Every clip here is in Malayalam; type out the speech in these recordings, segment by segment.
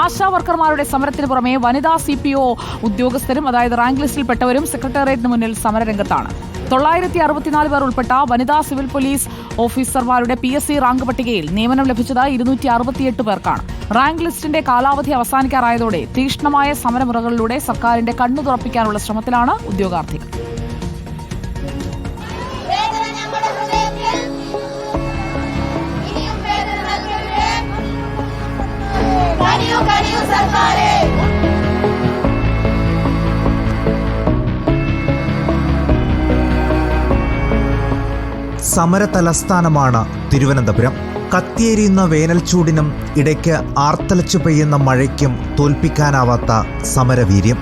ആശാ വർക്കർമാരുടെ സമരത്തിന് പുറമെ വനിതാ സി പി ഒ ഉദ്യോഗസ്ഥരും അതായത് റാങ്ക് ലിസ്റ്റിൽപ്പെട്ടവരും സെക്രട്ടേറിയറ്റിന് മുന്നിൽ സമരരംഗത്താണ്. തൊള്ളായിരത്തി അറുപത്തിനാല് പേർ ഉൾപ്പെട്ട വനിതാ സിവിൽ പോലീസ് ഓഫീസർമാരുടെ പി എസ് സി റാങ്ക് പട്ടികയിൽ നിയമനം ലഭിച്ചത് ഇരുന്നൂറ്റി അറുപത്തിയെട്ട് പേർക്കാണ്. റാങ്ക് ലിസ്റ്റിന്റെ കാലാവധി അവസാനിക്കാറായതോടെ തീക്ഷ്ണമായ സമരമുറകളിലൂടെ സർക്കാരിന്റെ കണ്ണു തുറപ്പിക്കാനുള്ള ശ്രമത്തിലാണ് ഉദ്യോഗാർത്ഥികൾ. കനിയൂ സർക്കാരേ സമര തലസ്ഥാനമാണ് തിരുവനന്തപുരം. കത്തിയേരിയുന്ന വേനൽച്ചൂടിനും ഇടയ്ക്ക് ആർത്തലച്ചു പെയ്യുന്ന മഴയ്ക്കും തോൽപ്പിക്കാനാവാത്ത സമരവീര്യം.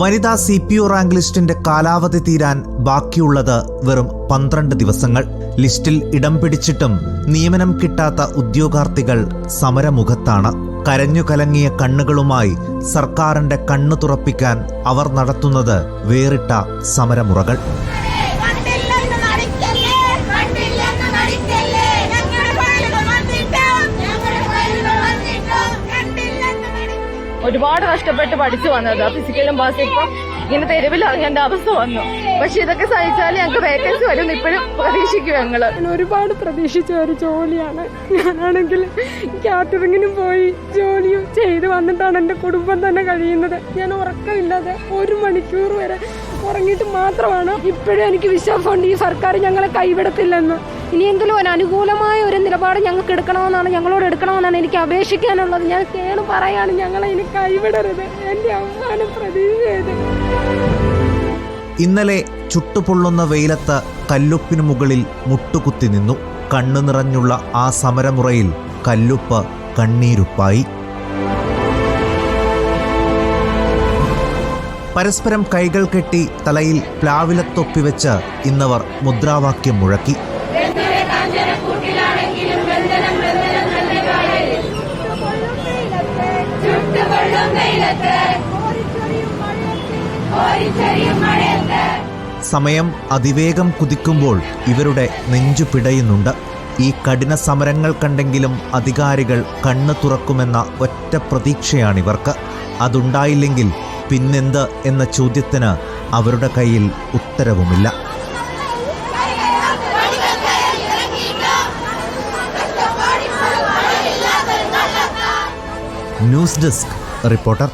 വനിതാ സി പി ഒ റാങ്ക് ലിസ്റ്റിന്റെ കാലാവധി തീരാൻ ബാക്കിയുള്ളത് വെറും പന്ത്രണ്ട് ദിവസങ്ങൾ. ലിസ്റ്റിൽ ഇടം പിടിച്ചിട്ടും നിയമനം കിട്ടാത്ത ഉദ്യോഗാർത്ഥികൾ സമരമുഖത്താണ്. കരഞ്ഞു കലങ്ങിയ കണ്ണുകളുമായി സർക്കാരിന്റെ കണ്ണു തുറപ്പിക്കാൻ അവർ നടത്തുന്നത് വേറിട്ട സമരമുറകൾ. ഒരുപാട് കഷ്ടപ്പെട്ട് പഠിച്ചു വന്നത്. ഫിസിക്കലും പാസ് ഇങ്ങനെ തെരുവിൽ ഇറങ്ങേണ്ട അവസ്ഥ വന്നു. പക്ഷെ ഇതൊക്കെ സഹിച്ചാൽ ഞങ്ങൾക്ക് വേക്കൻസി വരും ഇപ്പോഴും പ്രതീക്ഷിക്കും ഞങ്ങൾ. ഒരുപാട് പ്രതീക്ഷിച്ച ഒരു ജോലിയാണ്. ഞാനാണെങ്കിൽ കാറ്ററിങ്ങിനും പോയി ജോലിയും ചെയ്ത് വന്നിട്ടാണ് എന്റെ കുടുംബം തന്നെ കഴിയുന്നത്. ഞാൻ ഉറക്കമില്ലാതെ ഒരു മണിക്കൂർ വരെ ഉറങ്ങിയിട്ട് മാത്രമാണ് ഇപ്പോഴും എനിക്ക് വിശ്വാസമുണ്ട് ഈ സർക്കാർ ഞങ്ങളെ കൈവിടത്തില്ലെന്ന്. ഇനിയെങ്കിലും ഒരു അനുകൂലമായ ഒരു നിലപാട് ഞങ്ങൾക്ക് എടുക്കണമെന്നാണ് ഞങ്ങളോട് എടുക്കണമെന്നാണ് എനിക്ക് അപേക്ഷിക്കാനുള്ളത്. ഞാൻ കേണു പറയാണ് ഞങ്ങളെ ഇനി കൈവിടരുത്. എന്റെ അമ്മാനും പ്രതീക്ഷയത് ഇന്നലെ ചുട്ടുപൊള്ളുന്ന വെയിലത്ത് കല്ലുപ്പിനു മുകളിൽ മുട്ടുകുത്തി നിന്നു. കണ്ണു നിറഞ്ഞുള്ള ആ സമരമുറയിൽ കല്ലുപ്പ് കണ്ണീരുപ്പായി. പരസ്പരം കൈകൾ കെട്ടി തലയിൽ പ്ലാവിലത്തൊപ്പിവെച്ച് ഇന്നവർ മുദ്രാവാക്യം മുഴക്കി. സമയം അതിവേഗം കുതിക്കുമ്പോൾ ഇവരുടെ നെഞ്ചു പിടയുന്നുണ്ട്. ഈ കഠിന സമരങ്ങൾ കണ്ടെങ്കിലും അധികാരികൾ കണ്ണു തുറക്കുമെന്ന ഒറ്റ പ്രതീക്ഷയാണിവർക്ക്. അതുണ്ടായില്ലെങ്കിൽ പിന്നെന്ത് എന്ന ചോദ്യത്തിന് അവരുടെ കയ്യിൽ ഉത്തരവുമില്ല. News desk reporter